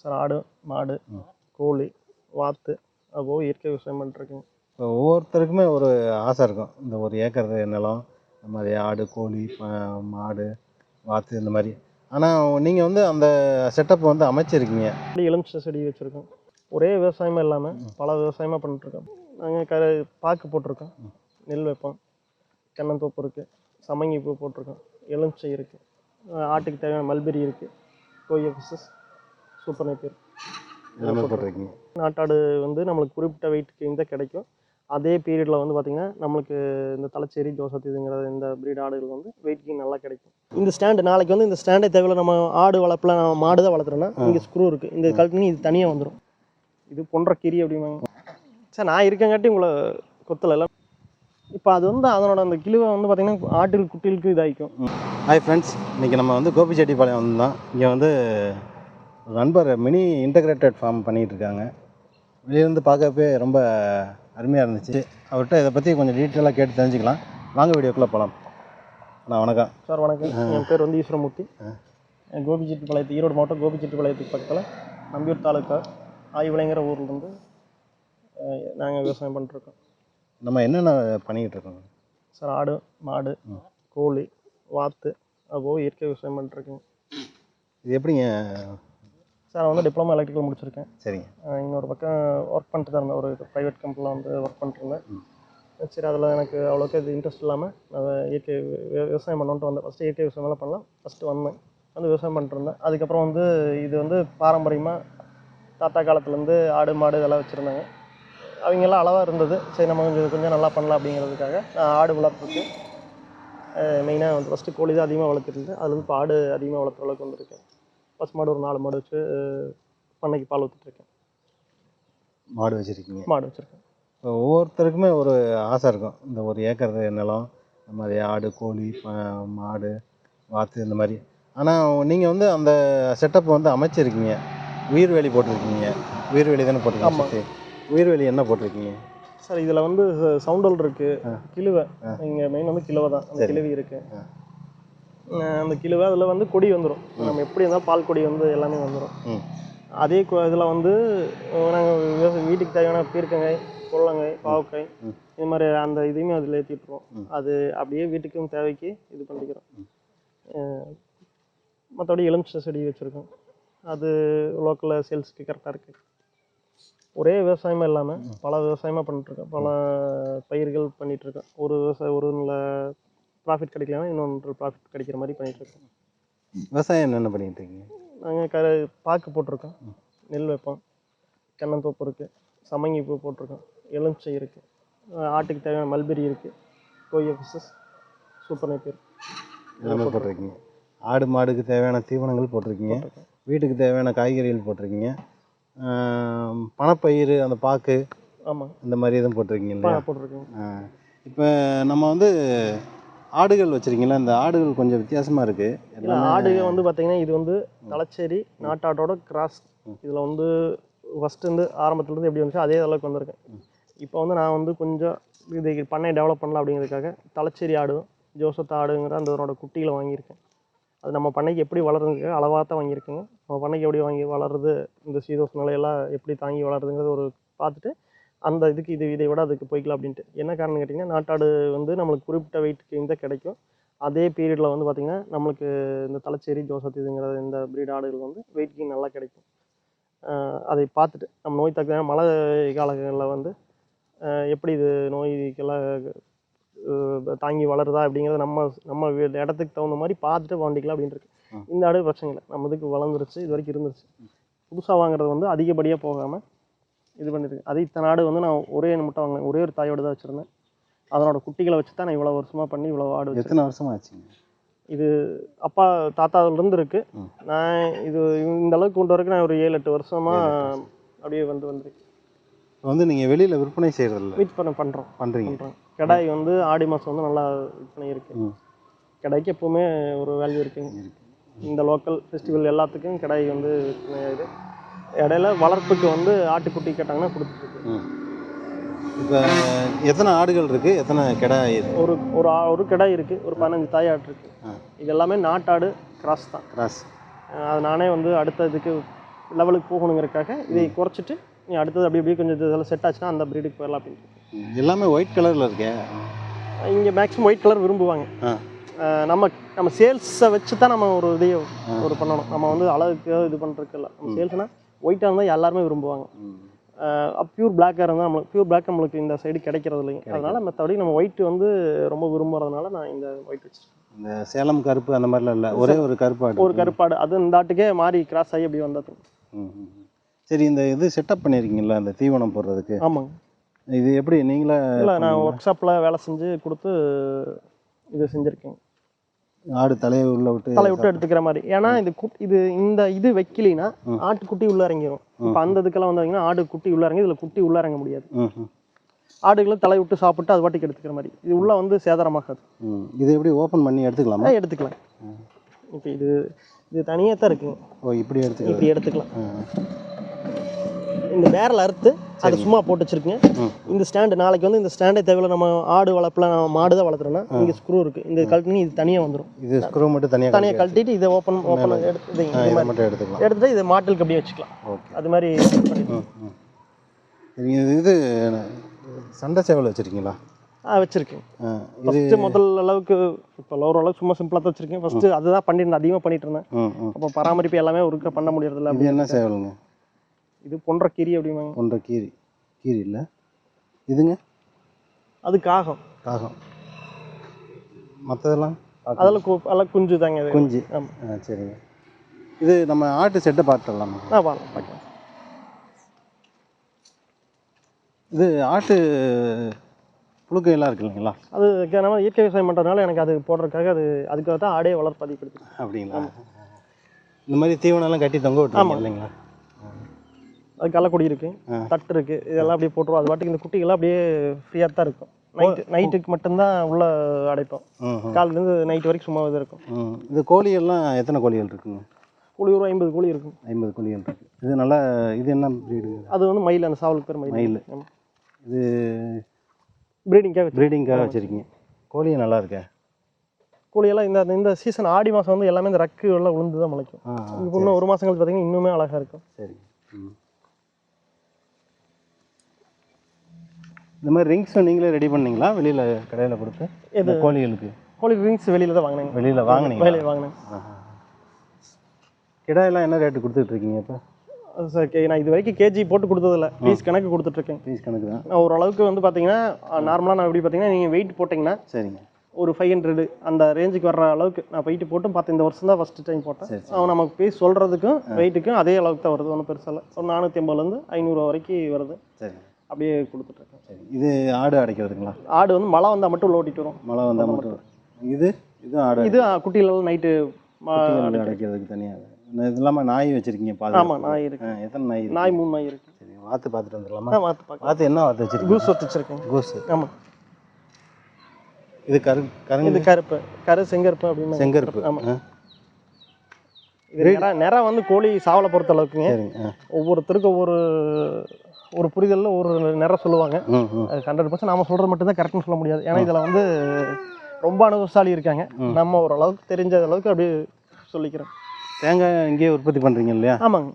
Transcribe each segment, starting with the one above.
Sir ஆடு மாடு கோழி வாத்து அது போக இயற்கை விவசாயம் பண்ணிட்டுருக்கேங்க இப்போ ஒவ்வொருத்தருக்குமே ஒரு ஆசை இருக்கும். இந்த ஒரு ஏக்கர் நிலம் இந்த மாதிரி ஆடு கோழி மாடு வாத்து இந்த மாதிரி. ஆனால் நீங்கள் வந்து அந்த செட்டப் வந்து அமைச்சிருக்கீங்க. அப்படி எலுமிச்சை செடி வச்சுருக்கோம். ஒரே விவசாயமாக இல்லாமல் பல விவசாயமாக பண்ணிட்டுருக்கோம். நாங்கள் க பாக்கு போட்டிருக்கோம். நெல் வைப்போம். தென்னந்தோப்பு இருக்குது சமங்கி பூ போட்டிருக்கோம். எலுமிச்சை இருக்குது ஆட்டுக்கு தேவையான மல்பெரி இருக்குது கோய ஃபிஷஸ் சூப்பர் போட்டிருக்கீங்க நாட்டாடு வந்து நம்மளுக்கு குறிப்பிட்ட வெயிட்டுக்கு இந்த கிடைக்கும். அதே பீரியடில் வந்து பார்த்திங்கன்னா நம்மளுக்கு இந்த தலைச்சேரி ஜோசத் இதுங்கிற இந்த பிரீட் ஆடுகள் வந்து வெயிட்க்கு நல்லா கிடைக்கும். இந்த ஸ்டாண்டு நாளைக்கு வந்து இந்த ஸ்டாண்டே தேவையில்ல நம்ம ஆடு வளர்ப்பில் நம்ம மாடு தான் வளர்த்துறோன்னா இங்கே ஸ்க்ரூ இருக்குது இந்த கழட்டினி இது தனியாக வந்துடும் இது பொன்ற கிரி அப்படிம்பாங்க. சார் நான் இருக்கங்காட்டி உங்களை கொத்தல இப்போ அது வந்து அதனோட அந்த கிழுவை வந்து பார்த்திங்கன்னா ஆட்டுகள் குட்டிகளுக்கு இதாகிக்கும். ஹாய் ஃப்ரெண்ட்ஸ் இன்றைக்கி நம்ம வந்து கோபிச்செட்டிப்பாளையம் வந்தோம். இங்கே வந்து நண்பர் மினி இன்டகிரேட்டட் ஃபார்ம் பண்ணிகிட்டு இருக்காங்க வெளியிலேருந்து பார்க்கறப்பே ரொம்ப அருமையாக இருந்துச்சு. அவர்கிட்ட இதை பற்றி கொஞ்சம் டீட்டெயிலாக கேட்டு தெரிஞ்சுக்கலாம். வாங்க வீடியோக்குள்ளே போகலாம் அண்ணா வணக்கம். சார் வணக்கம். என் பேர் வந்து ஈஸ்வரமூர்த்தி. கோபிச்செட்டிப்பாளையத்து ஈரோடு மாவட்டம் கோபிச்செட்டிப்பாளையத்துக்கு பக்கத்தில் நம்பியூர் தாலுக்கா ஆய்விளைங்கிற ஊர்லேருந்து நாங்கள் விவசாயம் பண்ணிட்டுருக்கோம் நம்ம என்னென்ன பண்ணிக்கிட்டு இருக்கோம்? சார் ஆடு மாடு கோழி வாத்து அது போக இயற்கை விவசாயம் பண்ணிட்டுருக்கேங்க இது எப்படிங்க? சார் நான் வந்து டிப்ளமா எலக்ட்ரிக்கல் முடிச்சிருக்கேன். சரிங்க. இன்னொரு பக்கம் ஒர்க் பண்ணிட்டு தான் இருந்தேன். ஒரு ப்ரைவேட் கம்பெனியில் வந்து ஒர்க் பண்ணிட்டு இருந்தேன். சரி அதில் எனக்கு அவ்வளோக்கா இது இன்ட்ரெஸ்ட் இல்லாமல் நான் இயற்கை விவசாயம் பண்ணணுன்ட்டு வந்தேன். ஃபஸ்ட்டு இயற்கை விவசாயம் எல்லாம் பண்ணலாம். ஃபஸ்ட்டு வந்தேன். வந்து விவசாயம் பண்ணிட்டு இருந்தேன். அதுக்கப்புறம் வந்து இது வந்து பாரம்பரியமாக தாத்தா காலத்துலேருந்து ஆடு மாடு இதெல்லாம் வச்சுருந்தாங்க. அவங்கெல்லாம் அளவாக இருந்தது. சரி நம்ம கொஞ்சம் கொஞ்சம் நல்லா பண்ணலாம் அப்படிங்கிறதுக்காக நான் ஆடு வளர்த்துருக்கு மெயினாக வந்து ஃபஸ்ட்டு கோழி தான் அதிகமாக வளர்த்துருந்தேன் அதுல இருந்து இப்போ ஆடு அதிகமாக வளர்த்துற அளவுக்கு வந்திருக்கேன். பசு மாடு ஒரு நாலு மாடு வச்சு பண்ணைக்கு பால் ஊற்றிட்டுருக்கேன் மாடு வச்சுருக்கீங்க. மாடு வச்சுருக்கேன். ஒவ்வொருத்தருக்குமே ஒரு ஆசை இருக்கும். இந்த ஒரு ஏக்கர் நிலம் இந்த மாதிரி ஆடு கோழி மாடு வாத்து இந்த மாதிரி. ஆனால் நீங்கள் வந்து அந்த செட்டப் வந்து அமைச்சிருக்கீங்க. உயிர்வேலி போட்டிருக்கீங்க. உயிர்வேலி தானே போட்டிருக்கீங்க. உயிர்வேலி என்ன போட்டிருக்கீங்க? சார் இதில் வந்து சவுண்டல் இருக்கு. கிழுவை. இங்கே மெயின் வந்து கிழுவை தான். அந்த கிழுவி இருக்கு. அஹ் அந்த கிழுவை அதில் வந்து கொடி வந்துடும் நம்ம எப்படி இருந்தாலும் பால் கொடி வந்து எல்லாமே வந்துடும் அதே இதில் வந்து நாங்கள் வீட்டுக்கு தேவையான பீர்க்கங்காய் கொள்ளங்காய் பாவக்காய் இது மாதிரி அந்த இதையுமே அதில் ஏற்றிட்டுருவோம் அது அப்படியே வீட்டுக்கும் தேவைக்கு இது பண்ணிக்கிறோம். மற்றபடி எலுமிச்சை செடி வச்சுருக்கோம். அது லோக்கலில் சேல்ஸ்க்கு கரெக்டாக இருக்குது ஒரே விவசாயமாக இல்லாமல் பல விவசாயமாக பண்ணிட்டுருக்கோம். பல பயிர்கள் பண்ணிகிட்ருக்கோம் ஒரு விவசாய ஒரு ப்ராஃபிட் கிடைக்கலன்னா இன்னொன்று ப்ராஃபிட் கிடைக்கிற மாதிரி பண்ணிகிட்ருக்கோம் விவசாயம் என்னென்ன பண்ணிட்டு இருக்கீங்க நாங்கள் க பாக்கு போட்டிருக்கோம். நெல் வைப்போம். தென்னந்தோப்பு இருக்குது சமங்கி பூ போட்டிருக்கோம். எலுமிச்சை இருக்குது ஆட்டுக்கு தேவையான மல்பெரி இருக்குது கோய ஃபிஷஸ் சூப்பர் நெப்பேர் எல்லாமே போட்டிருக்கீங்க? ஆடு மாடுக்கு தேவையான தீவனங்கள் போட்டிருக்கீங்க. வீட்டுக்கு தேவையான காய்கறிகள் போட்டிருக்கீங்க. ஆம், பணப்பயிறு அந்த பாக்கு ஆமாம் இந்த மாதிரி எதுவும் போட்டிருக்கீங்க இல்லையா? போட்டிருக்கோம். இப்போ நம்ம வந்து ஆடுகள் வச்சுருக்கீங்களா? இந்த ஆடுகள் கொஞ்சம் வித்தியாசமாக இருக்குது இல்லை ஆடு வந்து பார்த்தீங்கன்னா இது வந்து தலைச்சேரி நாட்டாட்டோட கிராஸ் இதில் வந்து ஃபஸ்ட்டு ஆரம்பத்துலேருந்து எப்படி வந்துச்சோ அதே அளவுக்கு வந்திருக்கேன் இப்போ வந்து நான் வந்து கொஞ்சம் இது பண்ணை டெவலப் பண்ணலாம் அப்படிங்கிறதுக்காக தலைச்சேரி ஆடும் ஜோசத் ஆடுங்கிற அந்த இதனோட குட்டிகளை வாங்கியிருக்கேன். அது நம்ம பண்ணைக்கு எப்படி வளருதுங்க அளவாக தான் வாங்கியிருக்கேங்க. நம்ம பண்ணைக்கு எப்படி வாங்கி வளருது இந்த சீதோஷ நிலையெல்லாம் எப்படி தாங்கி வளருதுங்கிறது ஒரு பார்த்துட்டு அந்த இதுக்கு இது இதை விட அதுக்கு போய்க்கலாம் அப்படின்ட்டு. என்ன காரணம் கேட்டிங்கன்னா நாட்டாடு வந்து நம்மளுக்கு குறிப்பிட்ட வெயிட்டுக்கு இந்த கிடைக்கும். அதே பீரியடில் வந்து பார்த்திங்கன்னா நம்மளுக்கு இந்த தலைச்சேரி ஜோசத் இதுங்கிற இந்த பிரீட் ஆடுகள் வந்து வெயிட் கெயின் நல்லா கிடைக்கும். அதை பார்த்துட்டு நம்ம நோய் தாக்க மழை காலங்களில் வந்து எப்படி இது நோய்க்கெல்லாம் தாங்கி வளருதா அப்படிங்கிறத நம்ம நம்ம இடத்துக்கு தகுந்த மாதிரி பார்த்துட்டு வாண்டிக்கலாம் ம். இந்த ஆடு பிரச்சனை இல்லை. நம்ம இதுக்கு வளர்ந்துருச்சு இது வரைக்கும் இருந்துருச்சு. புதுசாக வாங்குறது வந்து அதிகப்படியாக போகாமல் இது பண்ணிருக்கு அது இத்தனை ஆடு வந்து நான் ஒரே மட்டும் வாங்கினேன். ஒரே ஒரு தாயோடு தான் வச்சுருந்தேன். அதனோட குட்டிகளை வச்சு தான் நான் இவ்வளோ வருஷமாக பண்ணி இவ்வளோ ஆடு எத்தனை வருஷமா ஆச்சுங்க? இது அப்பா தாத்தாவிலேருந்து இருக்கு. ம். நான் இது இந்த அளவுக்கு கொண்டு வரக்கு நான் ஒரு ஏழு எட்டு வருஷமா அப்படியே வந்து வந்திருக்கேன் இப்போ வந்து நீங்கள் வெளியில் விற்பனை செய்கிறதில்ல பண்ண பண்ணுறோம் பண்ணுறீங்க பண்ணுறோம் கடாய் வந்து ஆடி மாதம் வந்து நல்லா விற்பனை இருக்கு. ம். கடாய்க்கு எப்பவுமே ஒரு வேல்யூ இருக்குங்க. இந்த லோக்கல் ஃபெஸ்டிவல் எல்லாத்துக்கும் கடாய் வந்து விற்பனை ஆகுது. இடையில வளர்ப்புக்கு வந்து ஆட்டுக்குட்டி கேட்டாங்கன்னா கொடுத்துருக்கு இப்போ எத்தனை ஆடுகள் இருக்குது எத்தனை கிடா ஒரு ஒரு ஒரு கடாய் இருக்கு ஒரு பதினஞ்சு தாய் ஆடு இருக்கு. ஆ. இது எல்லாமே நாட்டாடு கிராஸ் தான். கிராஸ். அது நானே வந்து அடுத்த இதுக்கு லெவலுக்கு போகணுங்கிறதுக்காக இதை குறைச்சிட்டு நீ அடுத்தது அப்படி அப்படியே கொஞ்சம் இதெல்லாம் செட் ஆச்சுன்னா அந்த ப்ரீடுக்கு போயிடலாம் அப்படின்னு எல்லாமே ஒயிட் கலரில் இருக்கே. இங்கே மேக்ஸிமம் ஒயிட் கலர் விரும்புவாங்க. நம்ம நம்ம சேல்ஸை வச்சு தான் நம்ம ஒரு இதையே ஒரு பண்ணணும். நம்ம வந்து அழகுக்கு இது பண்ணுறதுக்கு இல்லை. நம்ம சேல்ஸ்னால் ஒயிட்டாக இருந்தால் எல்லாருமே விரும்புவாங்க. பியூர் பிளாக்காக இருந்தால் நம்மளுக்கு பியூர் பிளாக் நம்மளுக்கு இந்த சைடு கிடைக்கிறது இல்லைங்க அதனால மற்றபடி நம்ம ஒயிட் வந்து ரொம்ப விரும்புறதுனால நான் இந்த ஒயிட் வச்சிருக்கேன். இந்த சேலம் கருப்பு அந்த மாதிரிலாம் இல்லை? ஒரே ஒரு கருப்பாடு ஒரு கருப்பாடு. அது இந்த ஆட்டுக்கே மாறி கிராஸ் ஆகி அப்படி வந்தது. சரி இந்த இது செட்டப் பண்ணியிருக்கீங்களா அந்த தீவனம் போடுறதுக்கு? ஆமாங்க. இது எப்படி நீங்களே இல்லை நான் ஒர்க் ஷாப்பில் வேலை செஞ்சு கொடுத்து இது செஞ்சுருக்கேன் ஆடு தலையை உள்ள விட்டு தலை விட்டு எடுத்துக்கிற மாதிரி. ஏன்னா இது இது இந்த இது வைக்கலினா ஆட்டுக்குட்டி உள்ள இறங்கிரும். இப்போ அந்த இதுக்கெல்லாம் வந்தாங்கன்னா ஆடு குட்டி உள்ள இறங்கி இதில் குட்டி உள்ள இறங்க முடியாது. ஆடுகளை தலை விட்டு சாப்பிட்டு அது பாட்டுக்கு எடுத்துக்கிற மாதிரி. இது உள்ள வந்து சேதாரமாகாது. இது எப்படி ஓப்பன் பண்ணி எடுத்துக்கலாமா? எடுத்துக்கலாம். இப்போ இது இது தனியாக தான் இருக்குங்க ஓ இப்படி எடுத்துக்கலாம். இப்படி எடுத்துக்கலாம். இந்த பேரல் அறுத்து அதை சும்மா போட்டு வச்சிருக்கேன் இந்த ஸ்டாண்டு நாளைக்கு வந்து இந்த ஸ்டாண்டே தேவையில்ல. நம்ம ஆடு வளர்ப்பில் நம்ம மாடு தான் வளர்த்துறோன்னா இங்கே ஸ்க்ரூ இருக்குது இந்த கழட்டினி இது தனியாக வந்துடும் இது ஸ்க்ரூ மட்டும் தனியாக தனியாக கழட்டிட்டு இதை ஓப்பன் ஓப்பன் எடுத்து மட்டும் எடுத்துக்கலாம். எடுத்துட்டு இதை மாட்டுக்கு அப்படியே வச்சுக்கலாம். ஓகே. அது மாதிரி இது சண்டை சேவல் வச்சுருக்கீங்களா? ஆ வச்சிருக்கேன். ஃபஸ்ட்டு முதல் அளவுக்கு இப்போ ஓரளவுக்கு சும்மா சிம்பிளாக தான் வச்சிருக்கேன். ஃபஸ்ட்டு அதுதான் பண்ணியிருந்தேன் அதிகமாக பண்ணிட்டு இருந்தேன் அப்போ பராமரிப்பு எல்லாமே ஒருக்க பண்ண முடியறதில்ல என்ன சேவலுங்க? இது பொன்ற கீரி அப்படிம்பாங்க. ஒன்றரை கீரி கீரி இல்லை. இதுங்க? அது காகம். காகம். மற்றதெல்லாம் அதெல்லாம் கு அதெல்லாம் குஞ்சு தாங்க இது. குஞ்சு. ஆமாம் ஆ சரிங்க. இது நம்ம ஆட்டு செட்டை பார்த்துடலாமா. ஆ பார்க்கலாம் பார்க்கலாம். இது ஆட்டு புழுக்கையெல்லாம் இருக்கு இல்லைங்களா? அது க- நம்ம இயற்கை விவசாயம் பண்ணுறதுனால எனக்கு அது போடுறதுக்காக அது அதுக்காக தான் ஆடே வளர்ப்பு அதிகப்படுத்தி அப்படிங்களா? இந்த மாதிரி தீவனம்லாம் கட்டி தொங்க விட்டுருங்க இல்லைங்களா? அது கள்ளக்குடி இருக்கு ஆ. தட்டு இருக்கு இதெல்லாம் அப்படியே போட்டுருவோம். அது பாட்டுக்கு இந்த குட்டிகள்லாம் அப்படியே ஃப்ரீயாக தான் இருக்கும். நைட்டு நைட்டுக்கு மட்டும்தான் உள்ள அடைப்போம். ம் ம். காலையிலேருந்து நைட் வரைக்கும் சும்மா இது இருக்கும். இது கோழியெல்லாம் எத்தனை கோழிகள் இருக்குங்க? கூலி ஒரு ஐம்பது கூலி இருக்கும். ஐம்பது கோழிகள் இருக்கு. இது நல்லா இது என்ன ப்ரீடுங்க அது வந்து மயில் அந்த சாவலுக்கு பேர் மயில். மயில். இது ப்ரீடிங்காக ப்ரீடிங்காக வச்சுருக்கீங்க. கோழியும் நல்லா இருக்கே? கூலியெல்லாம் இந்த இந்த சீசன் ஆடி மாதம் வந்து எல்லாமே இந்த ரக்கு எல்லாம் உளுந்து தான் முளைக்கும். இன்னும் ஒரு மாதம் கழிச்சு பார்த்தீங்கன்னா இன்னுமே அழகாக இருக்கும். சரி இந்த மாதிரி ரிங்ஸும் நீங்களே ரெடி பண்ணீங்களா? வெளியில் கடையில் கொடுத்து? இந்த கோழிகளுக்கு? கோழி ரிங்ஸ் வெளியில தான் வாங்கினாங்க. வெளியில் வாங்குனீங்க. வெளியே வாங்கினேன் கிடாயெல்லாம் என்ன ரேட்டு கொடுத்துட்டு இருக்கீங்க இப்போ? சார் கே நான் இது வரைக்கும் கேஜி போட்டு கொடுத்ததில்ல. பீஸ் கணக்கு கொடுத்துட்ருக்கேன். ஃபீஸ் கணக்கு தான். நான் ஓரளவுக்கு வந்து பார்த்தீங்கன்னா நார்மலாக நான் எப்படி பார்த்தீங்கன்னா நீங்கள் வெயிட் போட்டிங்கன்னா சரிங்க. ஒரு ஃபைவ் ஹண்ட்ரடு அந்த ரேஞ்சுக்கு வர்ற அளவுக்கு நான் வெயிட் போட்டு பார்த்து இந்த வருஷம் தான் ஃபஸ்ட்டு டைம் போட்டேன். சரி, அவன் நமக்கு பீஸ் சொல்கிறதுக்கும் வெயிட்டுக்கும் அதே அளவுக்கு தான் வருது ஒன்றும் பெருசாக இல்லை. ஒரு நானூற்றி ஐம்பதுலேருந்து ஐநூறுரூவா வரைக்கும் வருது. சரிங்க அப்படியே கொடுத்துட்ருக்கேன். சரி இது ஆடு அடைக்கிறதுங்களா? ஆடு வந்து மழை வந்தால் மட்டும் உள்ள ஓட்டிட்டு வரும். மழை வந்தால் மட்டும் இது? இதுவும் ஆடு இது குட்டிகளெல்லாம் நைட்டு குட்டிகள் அடைக்கிறதுக்கு தனியாக இது. இல்லாமல் நாய் வச்சுருக்கீங்க பாது. ஆமாம் நாய் இருக்கு. எத்தனை நாய்? நாய் மூணு நாய் இருக்கு. சரி வாத்து பார்த்துட்டு வந்துடலாமா? நான் பார்த்து வாத்து என்ன வாத்து வச்சுருக்கீங்க? கூஸ் ஒத்து வச்சிருக்கேன். கோஸு. ஆமாம் இது கரு கருங்கு? இது கருப்பு. கரு செங்கருப்பு அப்படின்னு செங்கருப்பு. ஆமாம் இது நிறம் வந்து கோழி சாவலை பொறுத்த அளவுக்குங்க. ஒவ்வொருத்தருக்கும் ஒவ்வொரு ஒரு புரிதலில் ஒரு நிறம் சொல்லுவாங்க. அது ஹண்ட்ரட் பர்சன்ட் நாம சொல்கிறது மட்டும் தான் கரெக்ட்னு சொல்ல முடியாது. ஏன்னா இதில் வந்து ரொம்ப அனுபவசாலி இருக்காங்க. நம்ம ஓரளவுக்கு தெரிஞ்ச அளவுக்கு அப்படியே சொல்லிக்கிறோம். தேங்காய் இங்கேயே உற்பத்தி பண்ணுறீங்க இல்லையா? ஆமாங்க.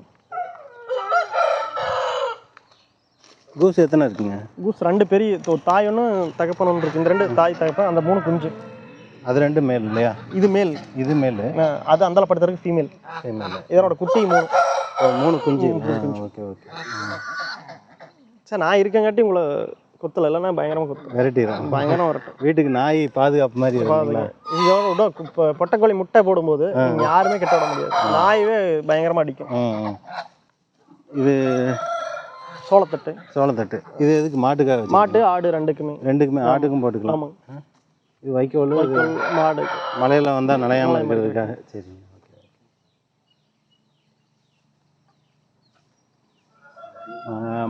கூஸ் எத்தனை இருக்குங்க? கூஸ் ரெண்டு பெரிய தாய் ஒன்று தகப்பன் ஒன்று இருக்கு. இந்த ரெண்டு தாய் தகப்பன் அந்த மூணு குஞ்சு. அது ரெண்டு மேல் இல்லையா? இது மேல் இது மேல் அது அந்தால படுத்துறதுக்கு ஃபீமேல் மேல் இதனோட குட்டி மூணு. மூணு குஞ்சு. ஓகே ஓகே சார் நான் இருக்கங்காட்டி உங்களை கொத்தல. இல்லைன்னா பயங்கரமாக கொத்து வெரைட்டிடும் பயங்கரமாக வரட்டும். வீட்டுக்கு நாய் பாதுகாப்பு மாதிரி விட இப்போ பொட்டைக்கோழி முட்டை போடும்போது யாருமே கெட்ட விட முடியாது. நாயவே பயங்கரமாக அடிக்கும். இது சோளத்தட்டு. சோளத்தட்டு. இது எதுக்கு? மாட்டுக்காக மாட்டு ஆடு ரெண்டுக்குமே. ரெண்டுக்குமே ஆட்டுக்கும் போட்டுக்கலாம். இது வைக்கோல் மாடு. மழையில வந்தால் நனையாமல் இருக்கிறதுக்காக. சரி ஓகே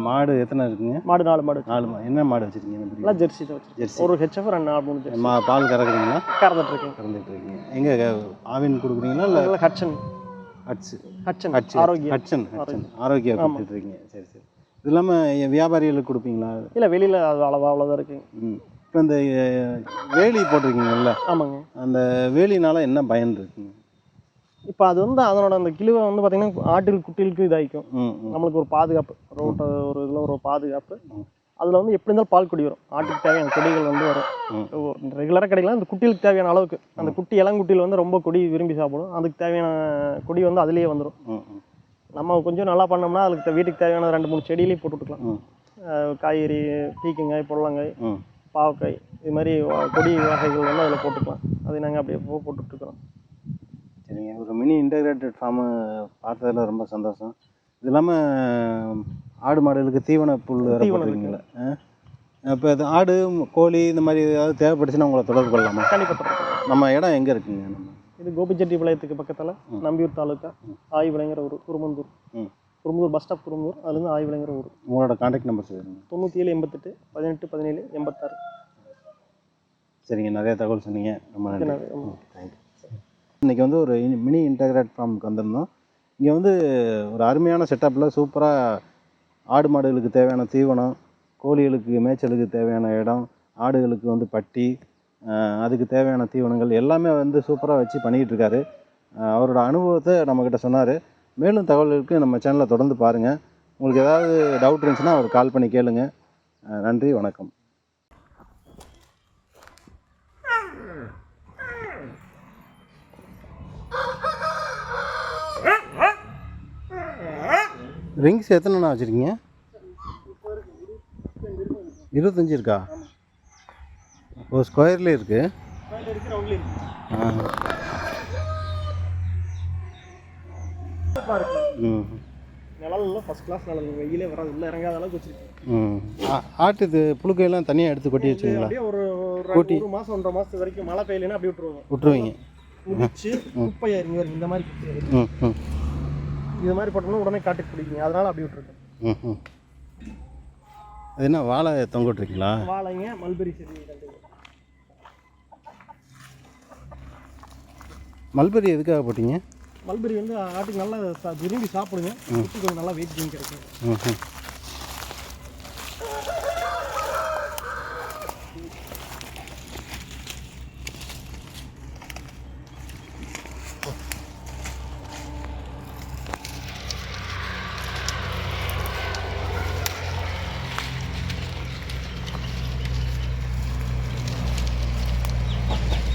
மாடு எத்தனை இருக்குங்க? மாடு நாலு மாடு. நாலு மா என்ன மாடு வச்சுருக்கீங்க? எல்லாம் ஜெர்சி தான் ஜெர்சி. ஒரு ஹெச்எஃப் ரெண்டு நாலு மூணு ஜெர்சி. மா பால் கறக்குறீங்களா? கறந்துட்டு இருக்கேன் கறந்துட்டு இருக்கீங்க எங்கே ஆவின் கொடுக்குறீங்களா இல்லை? ஹட்சன் ஹட்ஸு ஹட்சன் ஹட்ஸ் ஆரோக்கியம். ஹட்சன் ஹட்சன் ஆரோக்கியா கொடுத்துட்டு இருக்கீங்க சரி சரி. இது இல்லாமல் வியாபாரிகளுக்கு கொடுப்பீங்களா? இல்லை வெளியில் அது அளவா அவ்வளோதான் இருக்குங்க ம். இப்போ இந்த வேலி போட்டிருக்கீங்கல்ல? ஆமாங்க. அந்த வேலினால என்ன பயன் இருக்குங்க? இப்போ அது வந்து அதனோட அந்த கிழுவை வந்து பார்த்தீங்கன்னா ஆட்டில் குட்டிலுக்கு இதாகிக்கும். நம்மளுக்கு ஒரு பாதுகாப்பு ரோட்ட ஒரு இதில் ஒரு பாதுகாப்பு. அதில் வந்து எப்படி இருந்தாலும் பால் குடி வரும் ஆட்டுக்கு தேவையான கொடிகள் வந்து. வரும். ரெகுலராக கிடைக்கலாம் அந்த குட்டிகளுக்கு தேவையான அளவுக்கு. அந்த குட்டி இளங்குட்டியில் வந்து ரொம்ப கொடி விரும்பி சாப்பிடும். அதுக்கு தேவையான கொடி வந்து அதுலேயே வந்துடும் நம்ம கொஞ்சம் நல்லா பண்ணோம்னா அதுக்கு வீட்டுக்கு தேவையான ரெண்டு மூணு செடியிலையும் போட்டு விட்டுக்கலாம். ம். அஹ் காய்கறி பீக்கங்காய் புடலங்காய். பாவக்காய் இது மாதிரி கொடி வகைகள் வந்து அதில் போட்டுக்கலாம். அதை நாங்கள் அப்படியே போ போட்டுட்ருக்குறோம். சரிங்க. ஒரு மினி இன்டகிரேட்டட் ஃபார்மு பார்த்ததுல ரொம்ப சந்தோஷம். இது இல்லாமல் ஆடு மாடுகளுக்கு தீவன புல் போட்டுருக்கீங்களா இப்போ இது ஆடு கோழி இந்த மாதிரி ஏதாவது தேவைப்பட்டுச்சுன்னா உங்களை தொடர்பு கொள்ளலாமா? கண்டிப்பாக நம்ம இடம் எங்கே இருக்குங்க நம்ம? இது கோபிச்செட்டிப்பாளையத்துக்கு பக்கத்தில் நம்பியூர் தாலுக்கா ஆய்விளைங்கிற ஊர் குருமந்தூர் ம். குரும்பூர் பஸ் ஸ்டாப் குரும்பூர் அதுலேருந்து ஆய்விளைங்கிற ஊர். உங்களோட காண்டாக்ட் நம்பர் சொல்லுங்கள் தொண்ணூற்றி ஏழு எண்பத்தெட்டு பதினெட்டு பதினேழு எண்பத்தாறு. சரிங்க நிறைய தகவல் சொன்னீங்க. ரொம்ப நன்றி. தேங்க்யூ இன்றைக்கி வந்து ஒரு மினி இன்டகிரேட் ஃபார்முக்கு வந்திருந்தோம். இங்கே வந்து ஒரு அருமையான செட்டப்பில் சூப்பராக ஆடு மாடுகளுக்கு தேவையான தீவனம் கோழிகளுக்கு மேய்ச்சலுக்கு தேவையான இடம் ஆடுகளுக்கு வந்து பட்டி அதுக்கு தேவையான தீவனங்கள் எல்லாமே வந்து சூப்பராக வச்சு பண்ணிக்கிட்டு இருக்காரு. அவரோட அனுபவத்தை நம்மக்கிட்ட சொன்னார். மேலும் தகவல்களுக்கு நம்ம சேனலை தொடர்ந்து பாருங்கள் உங்களுக்கு ஏதாவது டவுட் இருந்துச்சுன்னா அவர் கால் பண்ணி கேளுங்க. நன்றி வணக்கம். ரிங்ஸ் எத்தனைண்ணா வச்சுருக்கீங்க? இருபத்தஞ்சி இருக்கா? ஓ ஸ்கொயர்லேயே இருக்குது ஆ. ம். நிழல்ல ஃபஸ்ட் கிளாஸ் நிழல் வெயிலே வராது உள்ள இறங்காத அளவுக்கு ஆ- ஆட்டு இது புழுக்கையெல்லாம் தனியாக எடுத்து கொட்டி வச்சுங்களா அப்படியே ஒரு ஒரு கூட்டி. ஒரு மாதம் ஒன்றரை மாதத்து வரைக்கும் மழை பெய்யலைன்னா அப்படியே விட்டுருவோம். விட்டுருவீங்க. முடிச்சு குப்பையா இருங்க இந்த மாதிரி இது மாதிரி போட்டோம்னா உடனே காட்டுக்கு பிடிக்குங்க. அதனால அப்படி விட்டுருக்கேன். அது என்ன வாழை தொங்க விட்ருக்கீங்களா வாழைங்க மல்பெரி செடி மல்பெரி எதுக்காக போட்டீங்க? மல்பெரி வந்து ஆட்டுக்கு நல்லா விரும்பி சாப்பிடுங்க. கொஞ்சம் நல்லா வெயிட் கெயின் கிடைக்கும்.